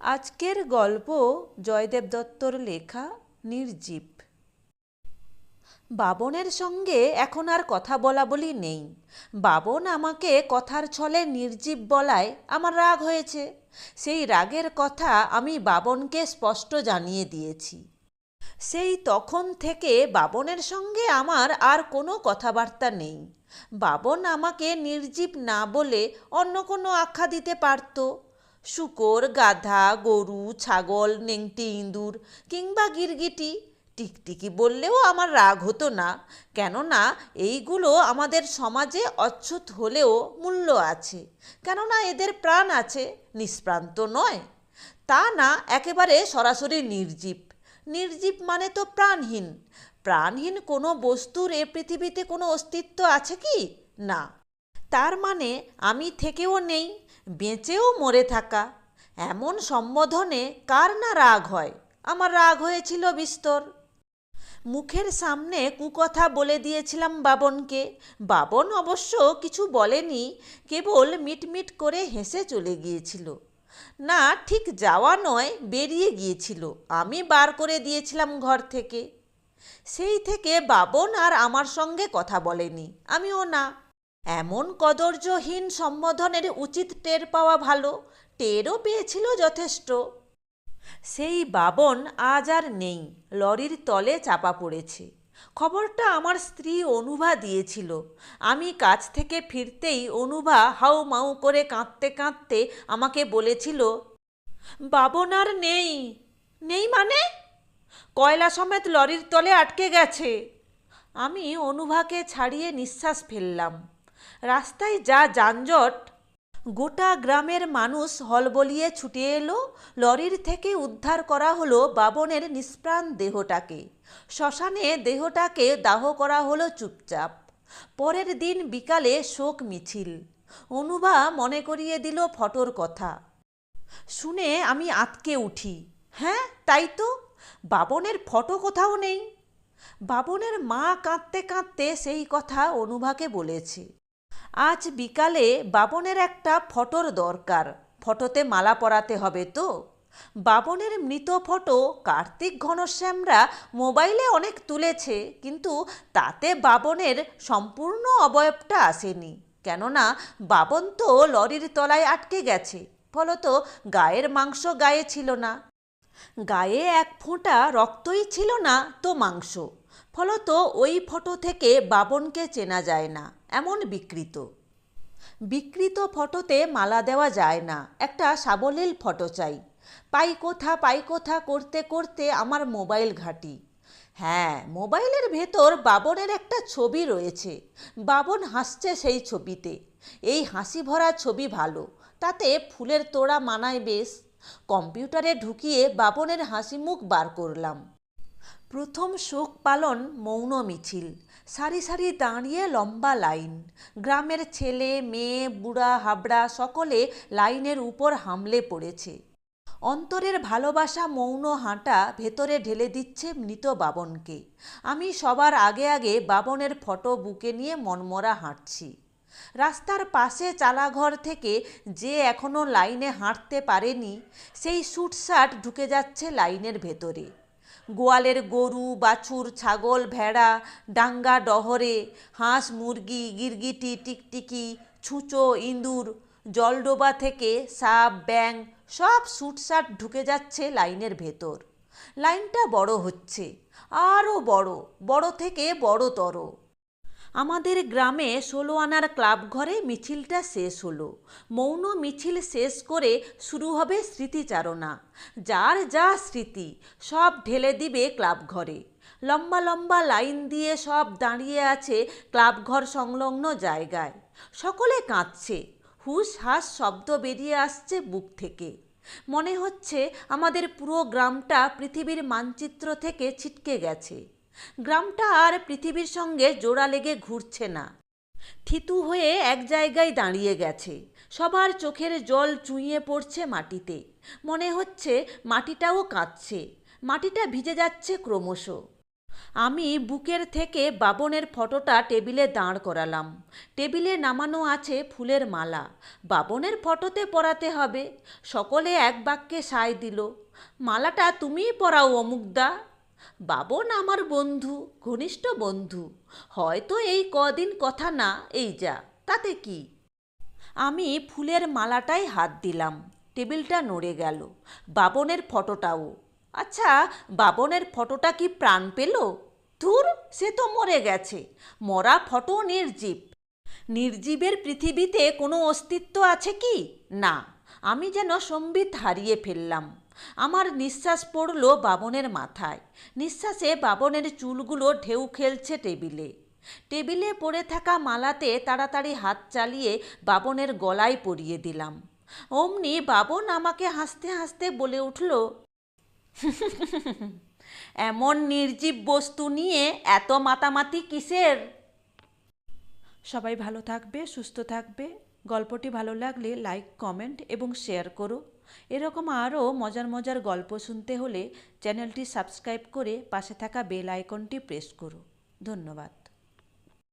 আজকের গল্প জয়দেব দত্তর লেখা নির্জীব। বাবনের সঙ্গে এখন আর কথা বলা বলি নেই। বাবন আমাকে কথার ছলে নির্জীব বলায় আমার রাগ হয়েছে। সেই রাগের কথা আমি বাবনকে স্পষ্ট জানিয়ে দিয়েছি। সেই তখন থেকে বাবনের সঙ্গে আমার আর কোনো কথাবার্তা নেই। বাবন আমাকে নির্জীব না বলে অন্য কোনো আখ্যা দিতে পারত। শুকর, গাধা, গরু, ছাগল, নেংটি, ইঁদুর কিংবা গিরগিটি। টিকটিকি বললেও আমার রাগ হতো না, কেননা এইগুলো আমাদের সমাজে অচ্ছুত হলেও মূল্য আছে, কেননা এদের প্রাণ আছে, নিষ্প্রান্ত নয়। তা না, একেবারে সরাসরি নির্জীব। নির্জীব মানে তো প্রাণহীন। প্রাণহীন কোনো বস্তুর এ পৃথিবীতে কোনো অস্তিত্ব আছে কি? না। তার মানে আমি থেকেও নেই, বেঁচেও মরে থাকা। এমন সম্বোধনে কার না রাগ হয়? আমার রাগ হয়েছিল বিস্তর। মুখের সামনে কুকথা বলে দিয়েছিলাম বাবনকে। বাবন অবশ্য কিছু বলেনি, কেবল মিটমিট করে হেসে চলে গিয়েছিল। না, ঠিক যাওয়া নয়, বেরিয়ে গিয়েছিল। আমি বার করে দিয়েছিলাম ঘর থেকে। সেই থেকে বাবন আর আমার সঙ্গে কথা বলেনি। আমিও না। এমন কদর্যহীন সম্বোধনের উচিত টের পাওয়া ভালো, টেরও পেয়েছিল যথেষ্ট। সেই বাবন আজ আর নেই, লরির তলে চাপা পড়েছে। খবরটা আমার স্ত্রী অনুভা দিয়েছিল। আমি কাজ থেকে ফিরতেই অনুভা হাউ মাউ করে কাঁদতে কাঁদতে আমাকে বলেছিল, বাবন আর নেই। নেই মানে? কয়লা সমেত লরির তলে আটকে গেছে। আমি অনুভাকে ছাড়িয়ে নিঃশ্বাস ফেললাম। রাস্তায় যা যানজট, গোটা গ্রামের মানুষ হলবলিয়ে ছুটে এলো, লরির থেকে উদ্ধার করা হলো বাবনের নিষ্প্রাণ দেহটাকে। শ্মশানে দেহটাকে দাহ করা হলো চুপচাপ। পরের দিন বিকালে শোক মিছিল। অনুভা মনে করিয়ে দিল ফটোর কথা। শুনে আমি আতকে উঠি। হ্যাঁ তাই তো। বাবনের ফটো কোথাও নেই। বাবনের মা কাঁদতে কাঁদতে সেই কথা অনুভাকে বলেছে। আজ বিকালে বাবনের একটা ফটোর দরকার। ফটোতে মালা পরাতে হবে তো? বাবনের মৃত ফটো কার্তিক ঘনশ্যামরা মোবাইলে অনেক তুলেছে, কিন্তু তাতে বাবনের সম্পূর্ণ অবয়বটা আসেনি। কেননা বাবন তো লরির তলায় আটকে গেছে, ফলত গায়ের মাংস গায়ে ছিল না। গায়ে এক ফোঁটা রক্তই ছিল না তো মাংস। ফলত ওই ফটো থেকে বাবনকে চেনা যায় না, এমন বিকৃত। বিকৃত ফটোতে মালা দেওয়া যায় না, একটা সাবলীল ফটো চাই। পাই কোথা পাই কোথা করতে করতে আমার মোবাইল ঘাঁটি। হ্যাঁ মোবাইলের ভেতর বাবনের একটা ছবি রয়েছে, বাবন হাসছে সেই ছবিতে। এই হাসি ভরা ছবি ভালো, তাতে ফুলের তোড়া মানায় বেশ। কম্পিউটারে ঢুকিয়ে বাবনের হাসি মুখ বার করলাম। প্রথম শোক পালন মৌন মিছিল। সারি সারি দাঁড়িয়ে লম্বা লাইন। গ্রামের ছেলে, মেয়ে, বুড়া, হাবড়া সকলে লাইনের উপর হামলে পড়েছে। অন্তরের ভালোবাসা মৌন হাঁটা ভেতরে ঢেলে দিচ্ছে মৃত বাবনকে। আমি সবার আগে আগে বাবনের ফটো বুকে নিয়ে মনমরা হাঁটছি। রাস্তার পাশে চালাঘর থেকে যে এখনও লাইনে হাঁটতে পারেনি, সেই সুটশার্ট ঢুকে যাচ্ছে লাইনের ভেতরে। গোয়ালের গরু, বাছুর, ছাগল, ভেড়া, ডাঙ্গা, ডহরে, হাঁস, মুরগি, গিরগিটি, টিকটিকি, ছুঁচো, ইঁদুর, জলডোবা থেকে সাপ ব্যাং সব সুটসাট ঢুকে যাচ্ছে লাইনের ভেতর। লাইনটা বড় হচ্ছে, আরও বড় বড় থেকে বড়তর। আমাদের গ্রামে ষোলো আনার ক্লাব ঘরে মিছিলটা শেষ হলো। মৌন মিছিল শেষ করে শুরু হবে স্মৃতিচারণা। যার যা স্মৃতি, সব ঢেলে দিবে ক্লাব ঘরে। লম্বা লম্বা লাইন দিয়ে সব দাঁড়িয়ে আছে ক্লাব ঘর সংলগ্ন জায়গায়। সকলে কাঁদছে। হুস হাস শব্দ বেরিয়ে আসছে বুক থেকে। মনে হচ্ছে আমাদের পুরো গ্রামটা পৃথিবীর মানচিত্র থেকে ছিটকে গেছে। গ্রামটা আর পৃথিবীর সঙ্গে জোড়া লেগে ঘুরছে না। থিতু হয়ে এক জায়গায় দাঁড়িয়ে গেছে। সবার চোখের জল চুইয়ে পড়ছে মাটিতে। মনে হচ্ছে মাটিটাও কাঁদছে। মাটিটা ভিজে যাচ্ছে ক্রমশ। আমি বুকের থেকে বাবনের ফটোটা টেবিলে দাঁড় করালাম। টেবিলে নামানো আছে ফুলের মালা। বাবনের ফটোতে পরাতে হবে। সকলে এক বাক্যে সায় দিল, মালাটা তুমিই পরাও অমুকদা। বাবন আমার বন্ধু, ঘনিষ্ঠ বন্ধু। হয়তো এই কদিন কথা না, এই যা, তাতে কি? আমি ফুলের মালাটাই হাত দিলাম, টেবিলটা নড়ে গেল। বাবনের ফটোটাও। আচ্ছা বাবনের ফটোটা কি প্রাণ পেল? ধুর, সে তো মরে গেছে। মরা ফটো নির্জীব। নির্জীবের পৃথিবীতে কোনো অস্তিত্ব আছে কি? না, আমি যেন সম্বিত হারিয়ে ফেললাম। আমার নিঃশ্বাস পড়ল বাবনের মাথায়। নিঃশ্বাসে বাবনের চুলগুলো ঢেউ খেলছে টেবিলে। টেবিলে পড়ে থাকা মালাতে তাড়াতাড়ি হাত চালিয়ে বাবনের গলায় পরিয়ে দিলাম। অমনি বাবন আমাকে হাসতে হাসতে বলে উঠল, এমন নির্জীব বস্তু নিয়ে এত মাতামাতি কিসের? সবাই ভালো থাকবে, সুস্থ থাকবে। গল্পটি ভালো লাগলে লাইক, কমেন্ট এবং শেয়ার করো। এরকম আরও মজার মজার গল্প শুনতে হলে চ্যানেলটি সাবস্ক্রাইব করে পাশে থাকা বেল আইকনটি প্রেস করো। ধন্যবাদ।